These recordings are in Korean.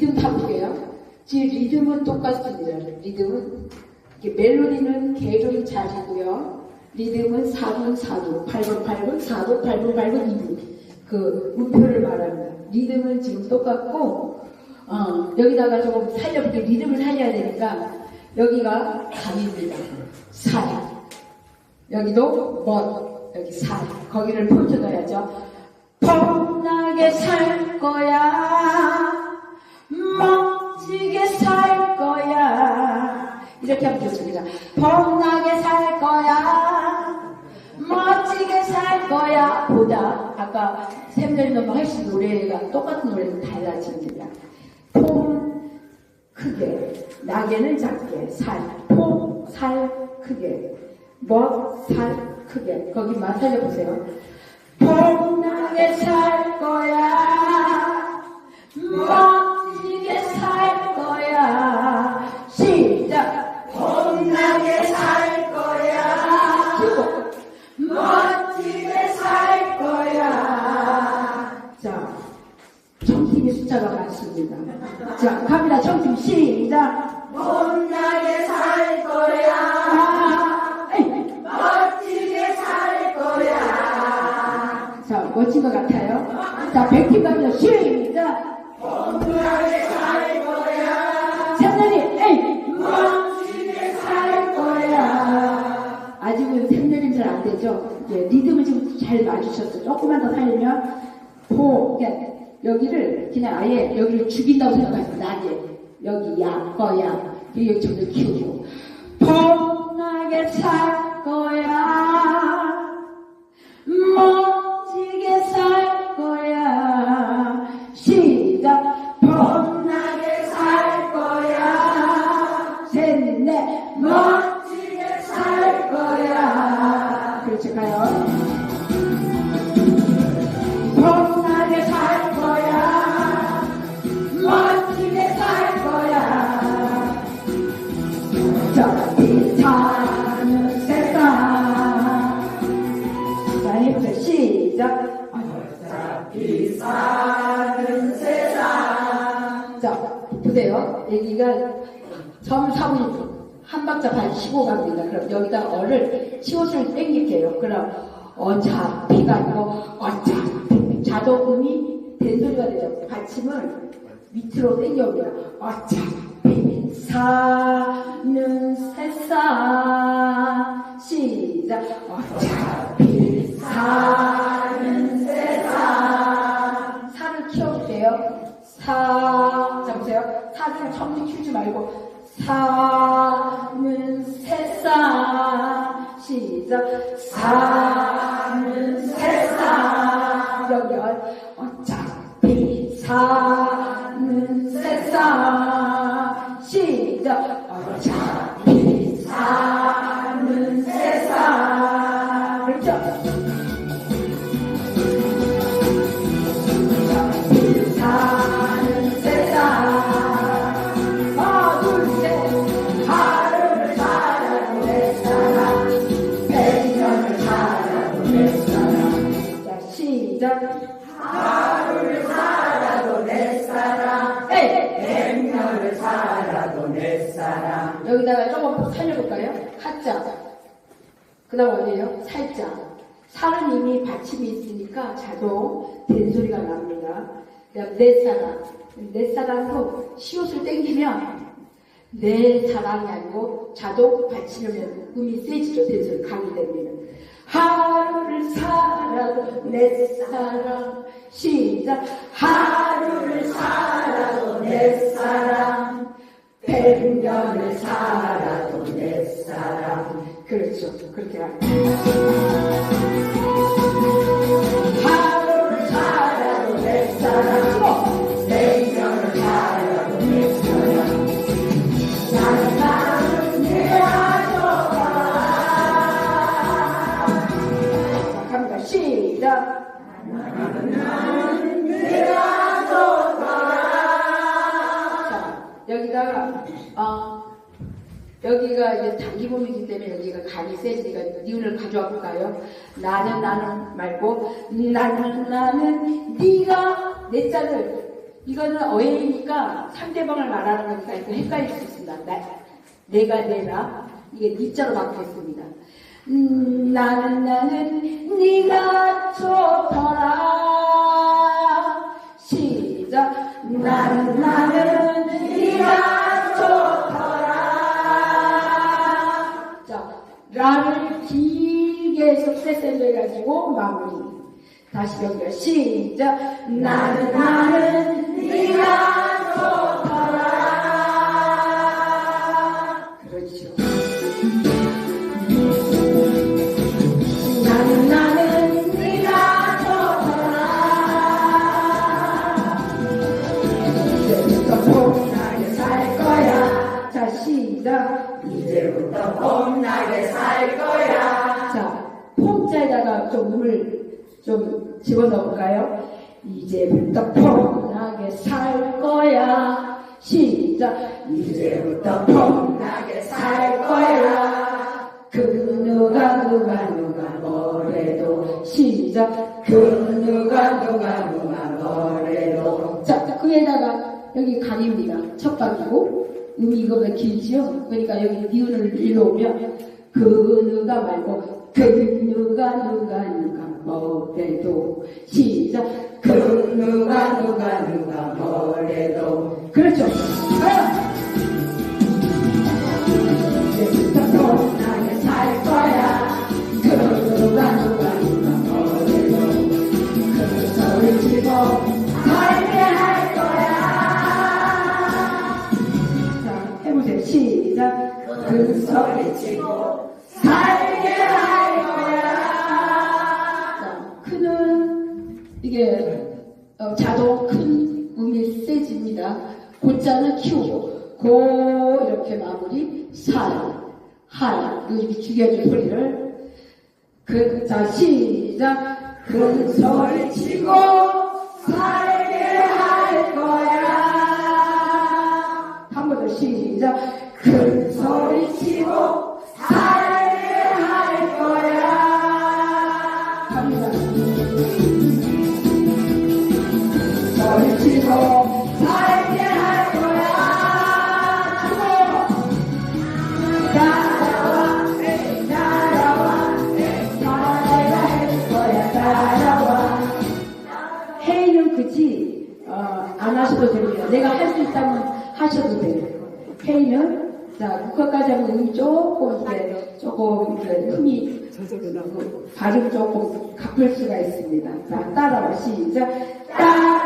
리듬 타볼게요. 지금 리듬은 똑같습니다. 리듬은 멜로디는 계속 자리고요. 리듬은 4분 4도, 8분 8분, 4도 8분 8분 2분. 그 음표를 말합니다. 리듬은 지금 똑같고 어, 여기다가 조금 살려볼게요. 리듬을 살려야 되니까 여기가 감입니다. 살. 여기도 멋. 여기 살. 거기를 포트 넣어야죠. 폼나게 살 거야. 이렇게 하면 좋습니다. 폼나게 살 거야. 멋지게 살 거야. 보다 아까 샘들이 너무 훨씬 노래가 똑같은 노래도 달라집니다. 폼 크게, 낙에는 작게, 살, 폼, 살 크게, 멋, 살 크게. 거기만 살려보세요. 폼나게 살 거야. 자, 갑니다. 청팀 시작. 폼나게 살 거야. 아, 에이. 멋지게 살 거야. 자, 멋진 것 같아요. 자, 백팀 갑니다. 시작. 폼나게 살 거야. 에이. 멋지게 살 거야. 아직은 샘내림 잘안 되죠? 이제 리듬을 좀잘 맞추셨어요. 조금만 더 살리면, 포, 그러니까 여기를 그냥 아예 여기를 죽인다고 생각하세요. 나게. 여기 야, 거야. 여기 점점 키우고. 폼나게 살 거야. 멋지게 살 거야. 시작. 폼나게 살 거야. 셋, 넷, 멋. 멋지게 살 거야. 그렇지, 가요. 보세요. 여기가 점 4분 한 박자 반 쉬고 갑니다. 그럼 여기다 어를 시옷을 땡길게요. 그럼 어차피가 아니고 어차피 자동음이 된 소리가 되죠. 받침을 밑으로 땡겨옵니다. 어차피 사는 세상 시작 어차피 사는 세상 사를 키워볼게요. 사, 자 보세요. 사를 처음부터 키우지 말고 사는 세상 시작. 사는 세상 여기 어차피 사는 세상 시작. 어차피 사는 여기다가 조금 더 살려볼까요? 하자 그 다음 어디에요? 살자 살은 이미 받침이 있으니까 자동 된 소리가 납니다. 내 사랑. 내 사랑도 시옷을 땡기면 내 사랑이 아니고 자동 받치려면 음이 세지죠. 된 소리 강이 됩니다. 하루를 살아도 내 사랑. 시작. 하루를 살아도 내 사랑. 백년을 살아도 내 사랑. 그렇죠 그렇게 하 하루를 살아도 내 사랑. 여기가 이제 단기범이기 때문에 여기가 간이 세지니까 니은을 가져와 볼까요? 나는 나는 말고 나는 나는 네가 내 짝을 이거는 어해이니까 상대방을 말하는 거니까 이거 헷갈릴 수 있습니다. 나, 내가 내라. 이게 니 자로 바뀌었습니다. 음, 나는 나는 네가 좋더라. 시작. 나는 나는 네가 라를 길게 해서 세센도 해가지고 마무리. 다시 연결 시작. 나는 나는 네가 좋더라. 그렇죠. 이제부터 봄나게 살 거야. 자, 폼자에다가 좀 물을 좀 집어넣을까요? 이제부터 폼나게 살 거야. 시작. 이제부터 폼나게 살 거야. 그 누가 누가 누가 뭐래도 시작. 그 누가 누가 누가 뭐래도 자, 그에다가 여기 강입니다. 첫 강이고 음이 이거보다 길지요? 그러니까 여기 니은을 일로 오면 그 누가 말고 그 누가 누가 누가 뭐래도 시작. 그 누가 누가 누가 뭐래도. 그렇죠. 가요 살게 할 거야 자 큰은 이게 어, 자동 큰 음이 세집니다 고자는 키우고 고 이렇게 마무리 살 할 이렇게 죽여줄 소리를 그, 자, 시작. 큰 소리 치고 살게 할 거야. 한 번 더 시작. 큰 소리 치고 회의는 그지 어, 안 하셔도 됩니다. 내가 할 수 있다면 하셔도 돼요. 회의는 자 국화까지 하면 음이 조금 이렇게 조금 이렇게 흠이 그 발음 조금 갚을 수가 있습니다. 자 따라와 시작. 따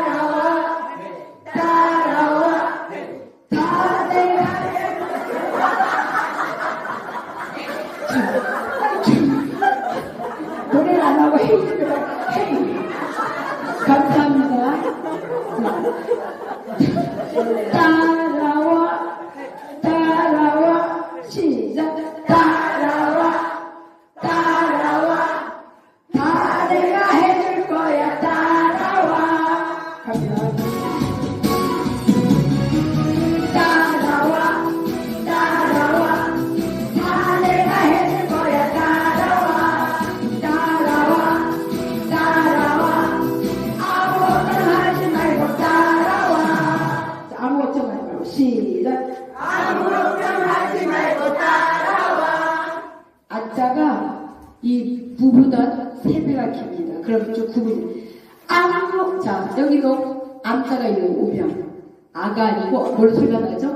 여기도 암자가 있는 오면 아가 아니고 뭘 소리가 나죠?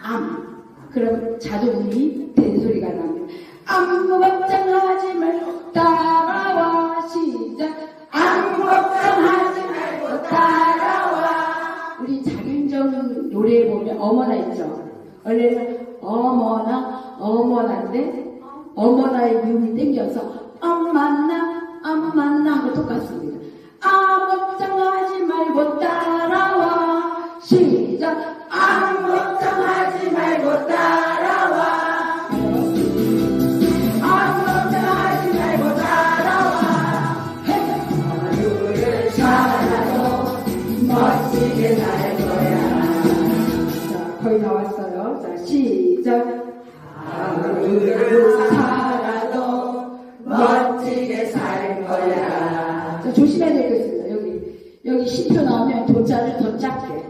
암. 그럼 자동음이 된 소리가 납니다. 아무 걱정하지 말고 따라와 시작. 아무 걱정하지 말고 따라와. 우리 장윤정 노래에 보면 어머나 있죠. 원래는 어머나 어머나인데 어머나의 음이 땡겨서 엄마나 엄마나 하고 똑같습니다. 여기, 10표 나오면 도자를 더 작게.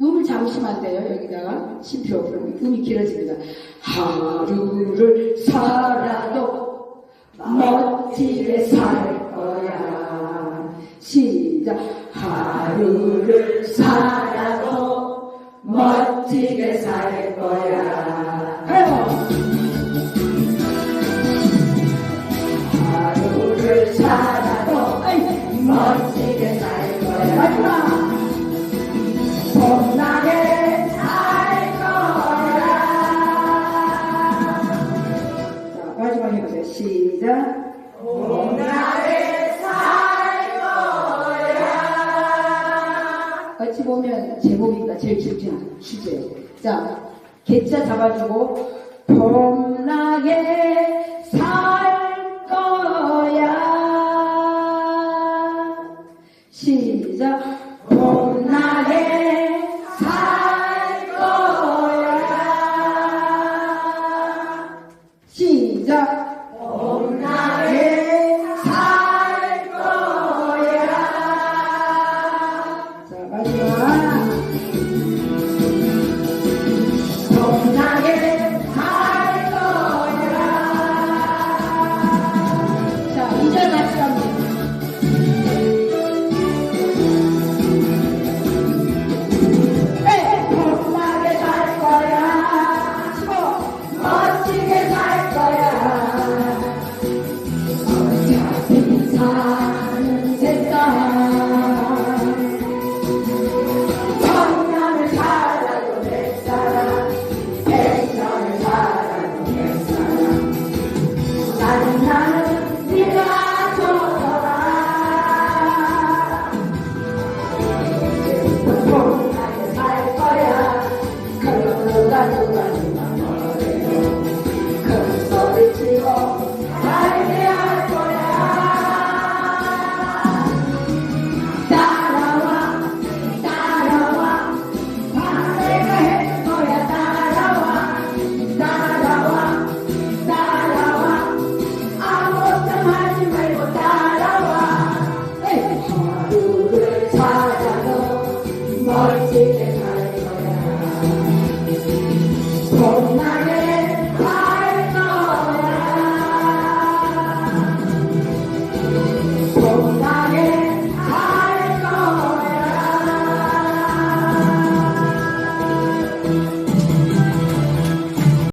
음을 잠시만 돼요, 여기다가. 쉼표. 그러면 음이 길어집니다. 하루를 살아도 멋지게 살 거야. 시작. 하루를 살아도 멋지게 살 거야. 그래 제일 중요한 주제 자 개자 잡아주고 봄나게 살